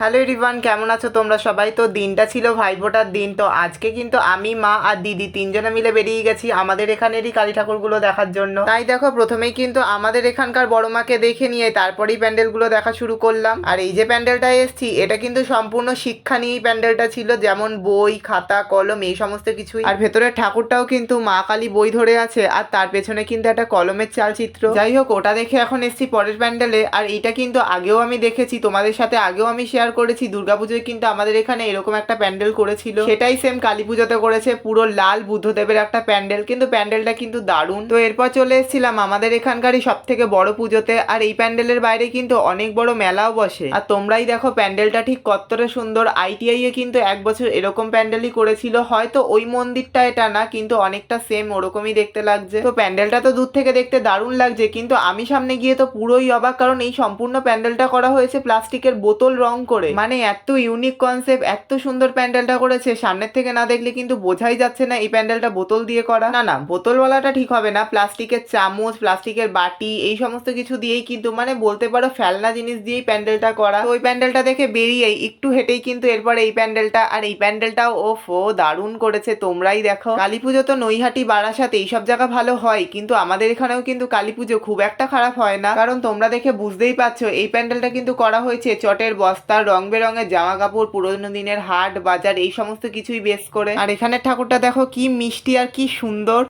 Hello Rivan কেমন আছো তোমরা সবাই? তো দিনটা ছিল ভাইফোঁটার দিন, তো আজকে কিন্তু আমি, মা আর দিদি তিনজনে মিলে বেরিয়ে গেছি আমাদের এখানেরই কালী ঠাকুরগুলো দেখার জন্য। তাই দেখো, প্রথমেই কিন্তু আমাদের এখানকার বড় মাকে দেখে নিয়ে তারপরেই প্যান্ডেলগুলো দেখা শুরু করলাম। আর এই যে প্যান্ডেলটা এসছি, এটা কিন্তু সম্পূর্ণ শিক্ষা নিয়েই প্যান্ডেলটা ছিল, যেমন বই, খাতা, কলম, এই সমস্ত কিছুই। আর ভেতরের ঠাকুরটাও কিন্তু মা কালী বই ধরে আছে, আর তার পেছনে কিন্তু একটা কলমের চালচিত্র। যাই হোক, ওটা দেখে এখন এসছি পরের প্যান্ডেলে, আর এইটা কিন্তু আগেও আমি দেখেছি, তোমাদের সাথে আগেও আমি শেয়ার করেছি, দুর্গাপুজোয় কিন্তু আমাদের এখানে এরকম একটা প্যান্ডেল করেছিল। সেটাই সেম কালী পুজোতে করেছে, পুরো লাল বুদ্ধদেবের একটা প্যান্ডেল, কিন্তু প্যান্ডেলটা কিন্তু দারুণ। তো এরপর চলে এসেছিলাম আমাদের এখানকারই সব থেকে বড় পুজোতে, আর এই প্যান্ডেলের বাইরে কিন্তু অনেক বড় মেলাও বসে। আর তোমরাই দেখো প্যান্ডেলটা ঠিক কতটা সুন্দর আইটিআই এ কিন্তু এক বছর এরকম প্যান্ডেলই করেছিল। হয়তো ওই মন্দিরটা এটা না, কিন্তু অনেকটা সেম ওরকমই দেখতে লাগছে। তো প্যান্ডেলটা তো দূর থেকে দেখতে দারুণ লাগছে, কিন্তু আমি সামনে গিয়ে তো পুরোই অবাক, কারণ এই সম্পূর্ণ প্যান্ডেলটা করা হয়েছে প্লাস্টিকের বোতল রং করে। মানে এত ইউনিক কনসেপ্ট এত সুন্দর প্যান্ডেলটা করেছে, সামনের থেকে না দেখলে কিন্তু বোঝাই যাচ্ছে না এই প্যান্ডেলটা বোতল দিয়ে করা। না না, বোতলওয়ালাটা ঠিক হবে না, প্লাস্টিকের চামচ, প্লাস্টিকের বাটি, এই সমস্ত কিছু দিয়েই কিন্তু মানে বলতে পারো ফেলনা জিনিস দিয়েই প্যান্ডেলটা করা। ওই প্যান্ডেলটা দেখে বেরিয়েই একটু হেঁটেই কিন্তু এরপরে এই প্যান্ডেলটা, আর এই প্যান্ডেলটাও ও ফো দারুণ করেছে, তোমরাই দেখো। কালী পুজো তো নৈহাটি, বারাসাত, এইসব জায়গা ভালো হয়, কিন্তু আমাদের এখানেও কিন্তু কালী পুজো খুব একটা খারাপ হয় না। কারণ তোমরা দেখে বুঝতেই পারছ, এই প্যান্ডেলটা কিন্তু করা হয়েছে চটের বস্তা রং বেরঙের জামা কাপড় পুরোনো দিনের হাট, বাজার, এই সমস্ত কিছুই বেশ করে। আর এখানে ঠাকুরটা দেখো কি মিষ্টি আর কি সুন্দর।